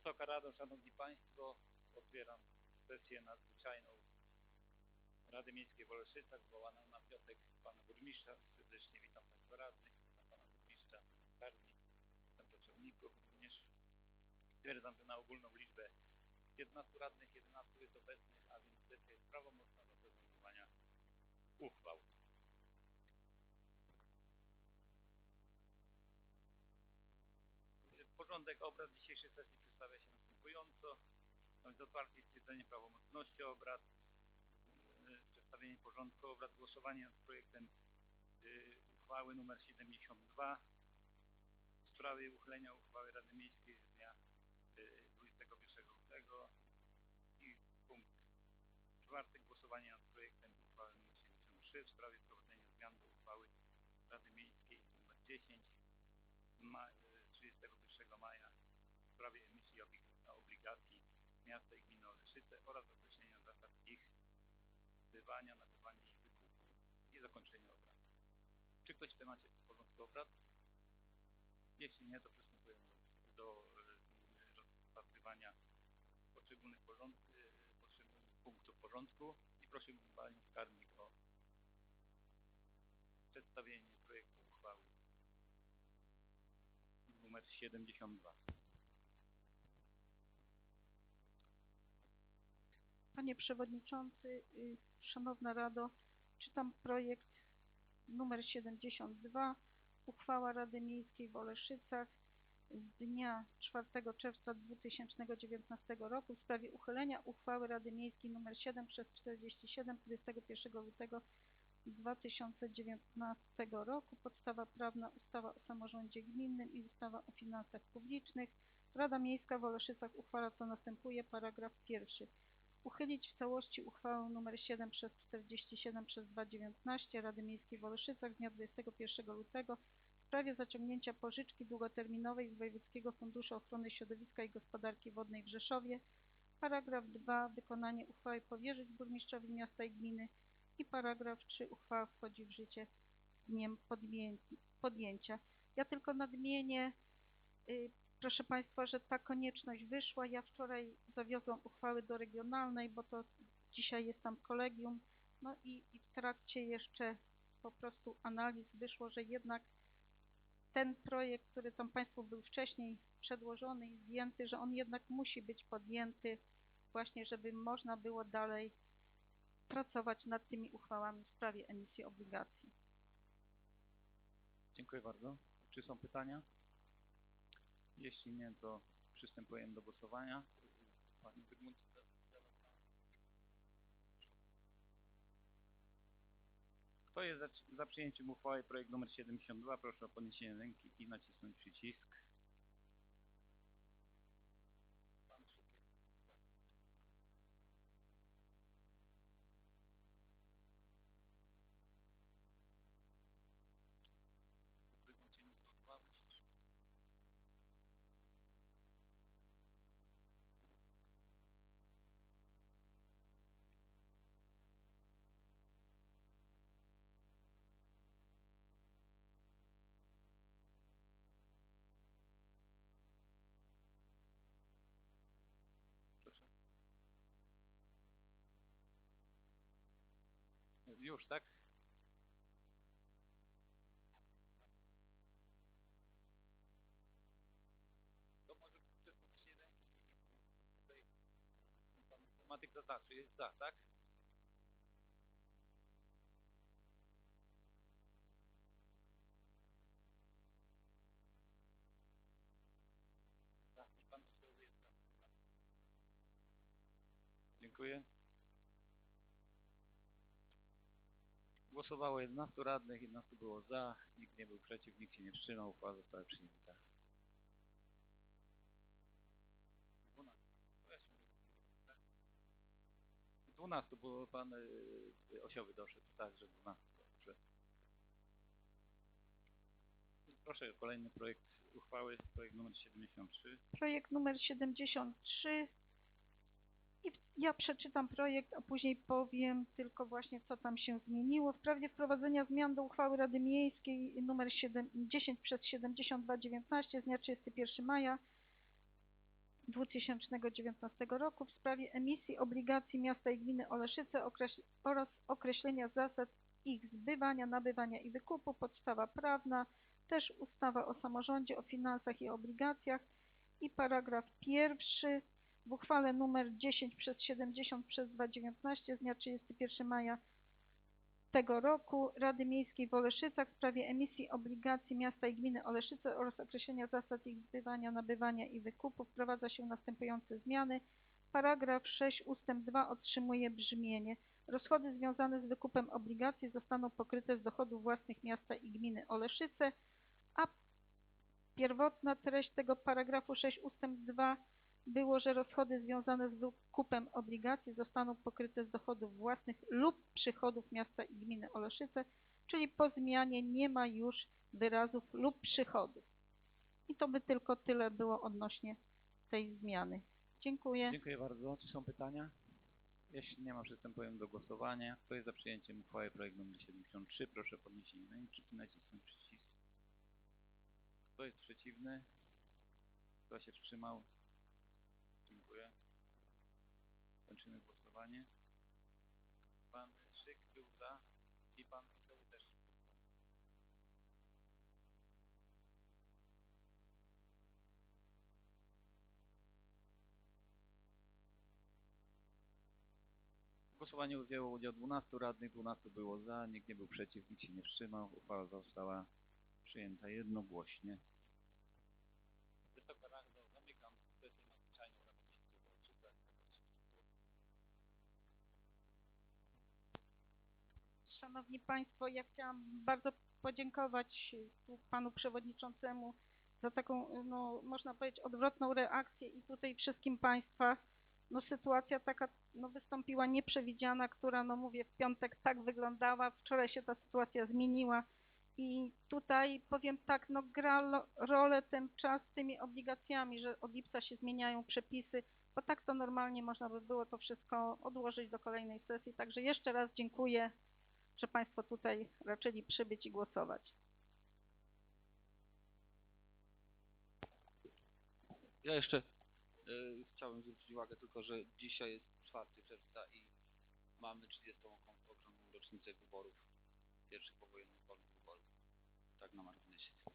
Wysoka Rado, Szanowni Państwo, otwieram sesję nadzwyczajną Rady Miejskiej w Oleszycach, zwołaną na wniosek Pana Burmistrza. Serdecznie witam Państwa radnych, witam Pana Burmistrza, Karni, witam pracowników również. Stwierdzam, że na ogólną liczbę 11 radnych, 11 jest obecnych, a więc sesja jest prawomocna do podejmowania uchwał. Porządek obrad. Dzisiejszej sesji przedstawia się następująco. Jest otwarcie stwierdzenie prawomocności obrad, yy, przedstawienie porządku obrad, głosowanie nad projektem yy, uchwały nr 72 w sprawie uchylenia uchwały Rady Miejskiej z dnia yy, 21 lutego. I punkt czwarty. Głosowanie nad projektem uchwały nr 73 w sprawie wprowadzenia zmian do uchwały Rady Miejskiej nr 10 ma, 31 maja w sprawie emisji oblig- obligacji miasta i gminy Oleszyce oraz określenia zasad ich zbywania, nabywania i wykupu i zakończenia obrad. Czy ktoś w temacie porządku obrad? Jeśli nie, to przystępujemy do, y, rozpatrywania poszczególnych, porząd, y, poszczególnych punktów porządku i prosiłbym Panią Skarbnik o przedstawienie projektu uchwały numer 72. Panie Przewodniczący, y, Szanowna Rado, czytam projekt numer 72, uchwała Rady Miejskiej w Oleszycach z dnia 4 czerwca 2019 roku w sprawie uchylenia uchwały Rady Miejskiej nr 7 przez 47 21 lutego 2019 roku. Podstawa prawna ustawa o samorządzie gminnym i ustawa o finansach publicznych. Rada Miejska w Oleszycach uchwala co następuje. Paragraf pierwszy. Uchylić w całości uchwałę nr 7 przez 47 przez 219 Rady Miejskiej w Oleszycach z dnia 21 lutego w sprawie zaciągnięcia pożyczki długoterminowej z Wojewódzkiego Funduszu Ochrony Środowiska i Gospodarki Wodnej w Rzeszowie. Paragraf 2. Wykonanie uchwały powierzyć burmistrzowi miasta i gminy. Paragraf 3. Uchwała wchodzi w życie z dniem podjęci- podjęcia. Ja tylko nadmienię, y, proszę Państwa, że ta konieczność wyszła. Ja wczoraj zawiozłam uchwały do regionalnej, bo to dzisiaj jest tam kolegium. No i, i w trakcie jeszcze po prostu analiz wyszło, że jednak ten projekt, który tam Państwu był wcześniej przedłożony i zdjęty, że on jednak musi być podjęty właśnie, żeby można było dalej pracować nad tymi uchwałami w sprawie emisji obligacji. Dziękuję bardzo. Czy są pytania? Jeśli nie, to przystępujemy do głosowania. Pani Zygmunt. Kto jest za, za przyjęciem uchwały projekt nr 72? Proszę o podniesienie ręki i nacisnąć przycisk. Już, tak? To może podniesienie ręki tutaj zaznaczy, jest za, tak? Dziękuję. Głosowało 11 radnych, 11 było za, nikt nie był przeciw, nikt się nie wstrzymał, uchwała została przyjęta. 12. Weźmy. 12, bo pan y, Osiowy doszedł, tak, że 12. Dobrze. Proszę, kolejny projekt uchwały, projekt numer 73. Projekt numer 73 i ja przeczytam projekt, a później powiem tylko właśnie co tam się zmieniło. W sprawie wprowadzenia zmian do uchwały Rady Miejskiej nr 7, 10 przez 7219 z dnia 31 maja 2019 roku w sprawie emisji obligacji miasta i gminy Oleszyce określ- oraz określenia zasad ich zbywania, nabywania i wykupu, podstawa prawna, też ustawa o samorządzie, o finansach i obligacjach i paragraf pierwszy w uchwale nr 10 przez 70 przez 219 z dnia 31 maja tego roku Rady Miejskiej w Oleszycach w sprawie emisji obligacji miasta i gminy Oleszyce oraz określenia zasad ich zbywania, nabywania i wykupu wprowadza się następujące zmiany. Paragraf 6 ustęp 2 otrzymuje brzmienie. Rozchody związane z wykupem obligacji zostaną pokryte z dochodów własnych miasta i gminy Oleszyce, a pierwotna treść tego paragrafu 6 ustęp 2 było, że rozchody związane z wykupem obligacji zostaną pokryte z dochodów własnych lub przychodów miasta i gminy Oleszyce, czyli po zmianie nie ma już wyrazów lub przychodów. I to by tylko tyle było odnośnie tej zmiany. Dziękuję. Dziękuję bardzo. Czy są pytania? Jeśli nie ma, przystępujemy do głosowania. Kto jest za przyjęciem uchwały projekt nr 73? Proszę podniesienie ręki i nacisnąć przycisk. Kto jest przeciwny? Kto się wstrzymał? Dziękuję. Kończymy głosowanie. Pan Szyk był za i pan poseł też. W głosowaniu wzięło udział 12 radnych, 12 było za, nikt nie był przeciw, nikt się nie wstrzymał. Uchwała została przyjęta jednogłośnie. Wysoka Rado, zamykam sesję nadzwyczajną Rady Miejskiej w Olszówkach. Szanowni Państwo, ja chciałam bardzo podziękować panu przewodniczącemu za taką, no, można powiedzieć, odwrotną reakcję i tutaj wszystkim Państwa. No, sytuacja taka no, wystąpiła nieprzewidziana, która, no mówię, w piątek tak wyglądała, wczoraj się ta sytuacja zmieniła i tutaj powiem tak, no gra rolę ten czas z tymi obligacjami, że od lipca się zmieniają przepisy, bo tak to normalnie można by było to wszystko odłożyć do kolejnej sesji. Także jeszcze raz dziękuję że Państwo tutaj raczyli przybyć i głosować. Ja jeszcze y, chciałem zwrócić uwagę tylko, że dzisiaj jest 4 czerwca i mamy 30. okrągłą rocznicę wyborów, pierwszych powojennych wolnych wyborów. Tak na marginesie.